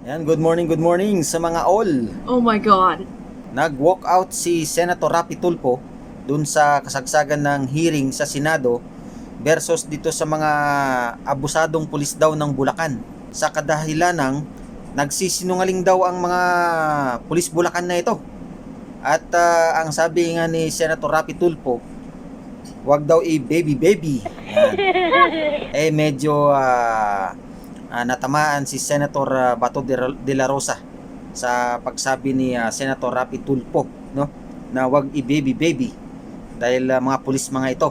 Yan, good morning, good morning sa mga all. Oh my God. Nag-walk out si Senator Rapi Tulfo dun sa kasagsagan ng hearing sa Senado versus dito sa mga abusadong pulis daw ng Bulacan. Sa kadahilan ng nagsisinungaling daw ang mga pulis Bulacan na ito. At ah, ang sabi nga ni Senator Rapi Tulfo, wag daw i-baby baby. Yan. eh medyo ah, ah, natamaan si Senator ah, Bato de, la Rosa sa pagsabi ni ah, Senator Rapi Tulfo no na wag i-baby baby dahil ah, mga pulis mga ito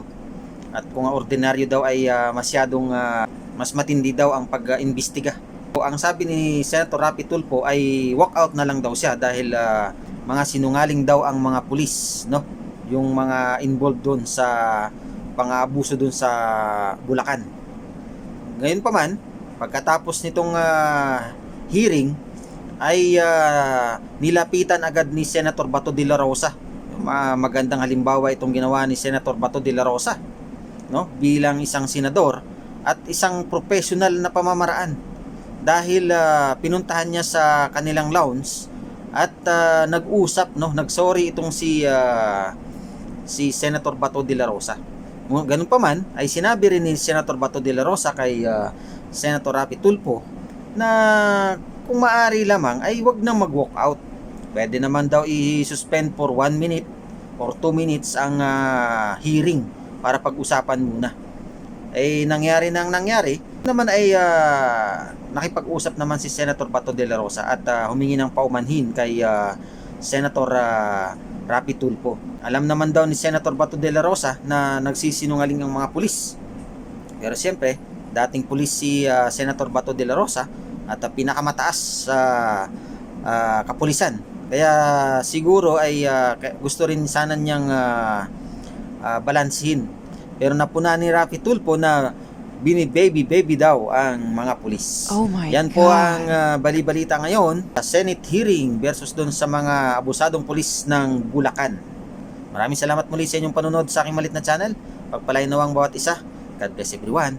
at kung ordinaryo daw ay ah, masyadong ah, mas matindi daw ang pag-imbestiga. So, ang sabi ni Senator Rapi Tulfo ay walk out na lang daw siya dahil ah, mga sinungaling daw ang mga pulis no yung mga involved doon sa pang-aabuso doon sa Bulacan. Ngayon pa man, pagkatapos nitong ah, hearing, ay ah, nilapitan agad ni Senator Bato de la Rosa. Ma- magandang halimbawa itong ginawa ni Senator Bato de la Rosa no? bilang isang senador at isang professional na pamamaraan dahil ah, pinuntahan niya sa kanilang lounge at ah, nag-usap no nagsorry itong si ah, si Senator Bato de la Rosa Ganun pa man, ay sinabi rin ni Senator Bato de la Rosa kay ah, Senator Rapi Tulfo na kung maari lamang ay wag nang mag-walk out. Pwede naman daw i-suspend for 1 minute or 2 minutes ang ah, hearing para pag-usapan muna. Eh nangyari nang nangyari, naman ay ah, nakipag-usap naman si Senator Bato de la Rosa at ah, humingi ng paumanhin kay ah, Senator ah, Rapi Tulfo. Alam naman daw ni Senator Bato de la Rosa na nagsisinungaling ang mga pulis. Pero siyempre, dating pulis si ah, Senator Bato de la Rosa at ah, pinakamataas sa ah, kapulisan. Kaya siguro ay ka- gusto rin sana niyang ah, ah, balansihin. Pero napuna ni Rafi Tulfo na bini baby baby daw ang mga pulis. Oh my Yan po God. ang ah, bali-balita ngayon sa Senate hearing versus doon sa mga abusadong pulis ng Bulacan. Maraming salamat muli sa inyong panunod sa aking malit na channel. Pagpalain nawang bawat isa. God bless everyone.